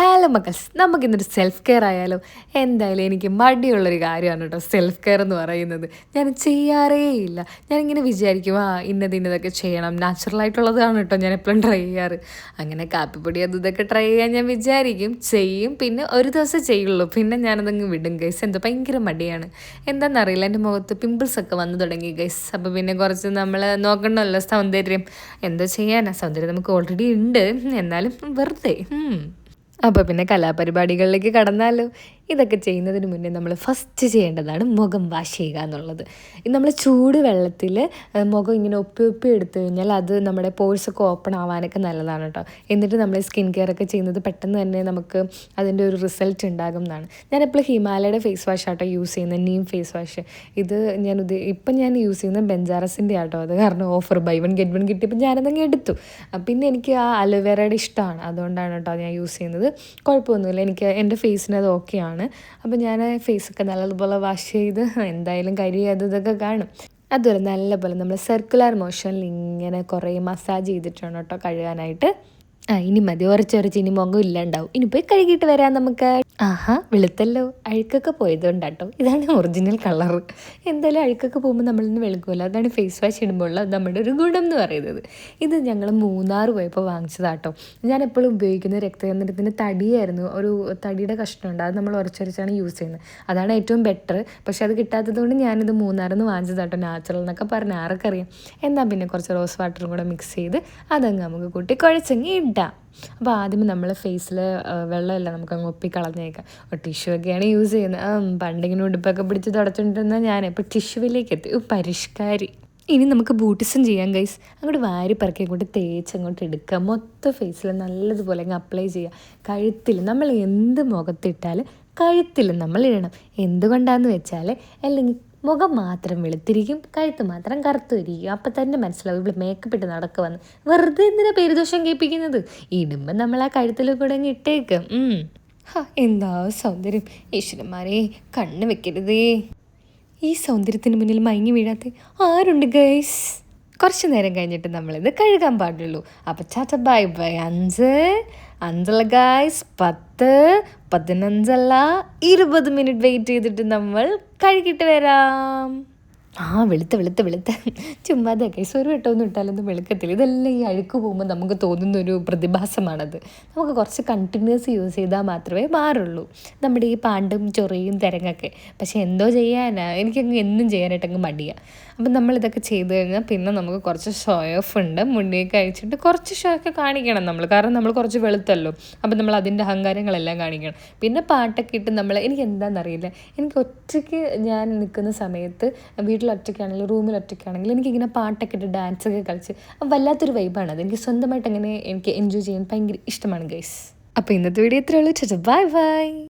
Hello മക്കൾസ് നമുക്കിന്നൊരു self care ആയാലോ? എന്തായാലും എനിക്ക് മടിയുള്ളൊരു കാര്യമാണ് കേട്ടോ സെൽഫ് കെയർ എന്ന് പറയുന്നത്. ഞാൻ ചെയ്യാറേ ഇല്ല ഞാനിങ്ങനെ വിചാരിക്കും ആ ഇന്നത് ഇന്നതൊക്കെ ചെയ്യണം. നാച്ചുറലായിട്ടുള്ളതാണ് കേട്ടോ ഞാൻ എപ്പോഴും ട്രൈ ചെയ്യാറ്. അങ്ങനെ കാപ്പിപ്പൊടി അത് ഇതൊക്കെ ട്രൈ ചെയ്യാൻ ഞാൻ വിചാരിക്കും. ചെയ്യും പിന്നെ ഒരു ദിവസം ചെയ്യുള്ളൂ. പിന്നെ ഞാനതങ്ങ് വിടും ഗൈസ് എന്തോ ഭയങ്കര മടിയാണ്. എന്താണെന്നറിയില്ല എന്റെ മുഖത്ത് പിമ്പിൾസ് ഒക്കെ വന്നു തുടങ്ങി ഗൈസ് അപ്പോൾ പിന്നെ കുറച്ച് നമ്മൾ നോക്കണമല്ലോ സൗന്ദര്യം. എന്തോ ചെയ്യാനാ? സൗന്ദര്യം നമുക്ക് ഓൾറെഡി ഉണ്ട്. എന്നാലും വെറുതെ. അപ്പോൾ പിന്നെ കലാപരിപാടികളിലേക്ക് കടന്നാലോ? ഇതൊക്കെ ചെയ്യുന്നതിന് മുന്നേ നമ്മൾ ഫസ്റ്റ് ചെയ്യേണ്ടതാണ് മുഖം വാഷ് ചെയ്യുക എന്നുള്ളത്. നമ്മൾ ചൂട് വെള്ളത്തിൽ മുഖം ഇങ്ങനെ ഒപ്പി ഒപ്പി എടുത്തു കഴിഞ്ഞാൽ അത് നമ്മുടെ പോഴ്സൊക്കെ ഓപ്പൺ ആവാനൊക്കെ നല്ലതാണ് കേട്ടോ. എന്നിട്ട് നമ്മൾ സ്കിൻ കെയർ ഒക്കെ ചെയ്യുന്നത് പെട്ടെന്ന് തന്നെ നമുക്ക് അതിന്റെ ഒരു റിസൾട്ട് ഉണ്ടാകും എന്നാണ്. ഞാൻ എപ്പോഴും ഹിമാലയയുടെ ഫേസ് വാഷ് ആട്ടോ യൂസ് ചെയ്യുന്നത് നീം ഫേസ് വാഷ് ഇത് ഞാൻ ഇപ്പം ഞാൻ യൂസ് ചെയ്യുന്നത് ബെഞ്ചാറസിന്റെ ആട്ടോ അത്. കാരണം offer buy one get one കിട്ടിയപ്പോൾ ഞാനതങ്ങ് എടുത്തു. പിന്നെ എനിക്ക് ആ അലോവേറയുടെ ഇഷ്ടമാണ്. അതുകൊണ്ടാണ് കേട്ടോ ഞാൻ യൂസ് ചെയ്യുന്നത്. കുഴപ്പമൊന്നുമില്ല. എനിക്ക് എന്റെ ഫേസിന് അത് ഓക്കെയാണ് അപ്പോൾ ഞാൻ ഫേസൊക്കെ നല്ലതുപോലെ വാഷ് ചെയ്ത് എന്തായാലും കരി അത് ഇതൊക്കെ കാണും. അതുപോലെ നല്ലപോലെ നമ്മൾ സർക്കുലർ മോഷനിൽ ഇങ്ങനെ കുറേ മസാജ് ചെയ്തിട്ടാണ് കേട്ടോ കഴുകാനായിട്ട്. ആ ഇനി മതി. ഉറച്ചുറച്ച് ഇനി മുഖം ഇല്ലാണ്ടാവും. ഇനി പോയി കഴുകിയിട്ട് വരാം നമുക്ക്. ആഹാ വെളുത്തല്ലോ. അഴുക്കൊക്കെ പോയതുകൊണ്ടാട്ടോ. ഇതാണ് ഒറിജിനൽ കളർ എന്തായാലും അഴുക്കൊക്കെ പോകുമ്പോൾ നമ്മളിന്ന് വെളുക്കുമല്ലോ അതാണ് ഫേസ് വാഷ് ഇടുമ്പോൾ നമ്മുടെ ഒരു ഗുണം എന്ന് പറയുന്നത്. ഇത് ഞങ്ങൾ മൂന്നാർ പോയപ്പോൾ വാങ്ങിച്ചതാട്ടോ. ഞാൻ എപ്പോഴും ഉപയോഗിക്കുന്ന രക്തചന്ദ്രത്തിന്റെ തടിയായിരുന്നു. ഒരു തടിയുടെ കഷ്ണമുണ്ട്. അത് നമ്മൾ ഉറച്ചുറച്ചാണ് യൂസ് ചെയ്യുന്നത്. അതാണ് ഏറ്റവും ബെറ്റർ പക്ഷെ അത് കിട്ടാത്തതുകൊണ്ട് ഞാനിത് മൂന്നാറിൽ നിന്ന് വാങ്ങിച്ചതാട്ടോ. നാച്ചുറൽ എന്നൊക്കെ പറഞ്ഞ് ആർക്കറിയാം. എന്നാൽ പിന്നെ കുറച്ച് റോസ് വാട്ടറും കൂടെ മിക്സ് ചെയ്ത് അതങ്ങ് നമുക്ക് കൂട്ടി കുഴച്ചെങ്കിൽ ഇടാം. അപ്പോൾ ആദ്യം നമ്മൾ ഫേസിൽ വെള്ളമില്ല നമുക്ക് അങ്ങ് ഒപ്പി ഒപ്പിക്കളഞ്ഞേക്കാം. ടിഷ്യൂ ഒക്കെയാണ് യൂസ് ചെയ്യുന്നത്. പണ്ടിങ്ങനെ ഉടുപ്പൊക്കെ പിടിച്ച് തുടച്ചിട്ടുണ്ടെന്ന ഞാൻ ഇപ്പോൾ ടിഷ്യൂവിലേക്ക് എത്തി. പരിഷ്കാരി. ഇനി നമുക്ക് ബൂട്ടിസം ചെയ്യാം ഗൈസ് അങ്ങോട്ട് വാരി പറക്കി അങ്ങോട്ട് തേച്ച് അങ്ങോട്ട് എടുക്കുക. മൊത്തം ഫേസിൽ നല്ലതുപോലെ അങ്ങ് അപ്ലൈ ചെയ്യുക. കഴുത്തിൽ നമ്മൾ എന്ത് മുഖത്തിട്ടാൽ കഴുത്തിൽ നമ്മൾ ഇടണം. എന്തുകൊണ്ടാന്ന് വെച്ചാൽ അല്ലെങ്കിൽ മുഖം മാത്രം വെളുത്തിരിക്കും കഴുത്ത് മാത്രം കറുത്തിരിക്കും. അപ്പം തന്നെ മനസ്സിലാവും ഇവിടെ മേക്കപ്പ് ഇട്ട് നടക്കുവന്ന്. വെറുതെ എന്തിനാ പേരുദോഷം കേൾപ്പിക്കുന്നത്? ഇടുമ്പോൾ നമ്മൾ ആ കഴുത്തിൽ കൂടെ അങ്ങ് ഇട്ടേക്കും. എന്താ സൗന്ദര്യം? ഈശ്വരന്മാരെ കണ്ണ് വെക്കരുതേ. ഈ സൗന്ദര്യത്തിന് മുന്നിൽ മയങ്ങി വീഴാത്ത ആരുണ്ട് ഗൈസ് കുറച്ച് നേരം കഴിഞ്ഞിട്ട് നമ്മളിത് കഴുകാൻ പാടുള്ളൂ. അപ്പം ചാറ്റ ബൈ ബൈ അഞ്ച് അഞ്ചല്ല ഗായ്സ് പത്ത് പതിനഞ്ചല്ല ഇരുപത് മിനിറ്റ് വെയിറ്റ് ചെയ്തിട്ട് നമ്മൾ കഴുകിയിട്ട് വരാം. ആ വെളുത്ത വെളുത്ത വെളുത്ത. ചുമ്മാതെ കേസ് ഒരു വട്ടമൊന്നും ഇട്ടാലൊന്നും വെളുക്കത്തില്ല. ഇതെല്ലാം ഈ അഴുക്ക് പോകുമ്പോൾ നമുക്ക് തോന്നുന്ന ഒരു പ്രതിഭാസമാണത്. നമുക്ക് കുറച്ച് കണ്ടിന്യൂസ് യൂസ് ചെയ്താൽ മാത്രമേ മാറുള്ളൂ. നമ്മുടെ ഈ പാണ്ടും ചൊറിയും തിരങ്ങൊക്കെ. പക്ഷേ എന്തോ ചെയ്യാനാ? എനിക്കങ്ങ് എന്നും ചെയ്യാനായിട്ടങ്ങ് മടിയാണ് അപ്പം നമ്മളിതൊക്കെ ചെയ്ത് കഴിഞ്ഞാൽ പിന്നെ നമുക്ക് കുറച്ച് ഷോ ഓഫ് ഉണ്ട്. മുന്നേക്ക് അയച്ചിട്ട് കുറച്ച് ഷോ ഒക്കെ കാണിക്കണം നമ്മൾ കാരണം നമ്മൾ കുറച്ച് വെളുത്തല്ലോ. അപ്പം നമ്മൾ അതിന്റെ അഹങ്കാരങ്ങളെല്ലാം കാണിക്കണം. പിന്നെ പാട്ടൊക്കെ ഇട്ട് നമ്മൾ എനിക്ക് എന്താണെന്നറിയില്ല എനിക്ക് ഒറ്റയ്ക്ക് ഞാൻ നിൽക്കുന്ന സമയത്ത് വീട്ടിൽ ഒറ്റയ്ക്കാണെങ്കിലും റൂമിൽ ഒറ്റയ്ക്കാണെങ്കിലും എനിക്കിങ്ങനെ പാട്ടൊക്കെ ഇട്ട് ഡാൻസ് ഒക്കെ കളിച്ച് വല്ലാത്തൊരു വൈബാണ് അത് എനിക്ക് സ്വന്തമായിട്ട് അങ്ങനെ എനിക്ക് എൻജോയ് ചെയ്യാൻ ഭയങ്കര ഇഷ്ടമാണ് ഗൈസ് അപ്പോൾ ഇന്നത്തെ വീഡിയോ ഇത്രയേ ഉള്ളൂ. Bye bye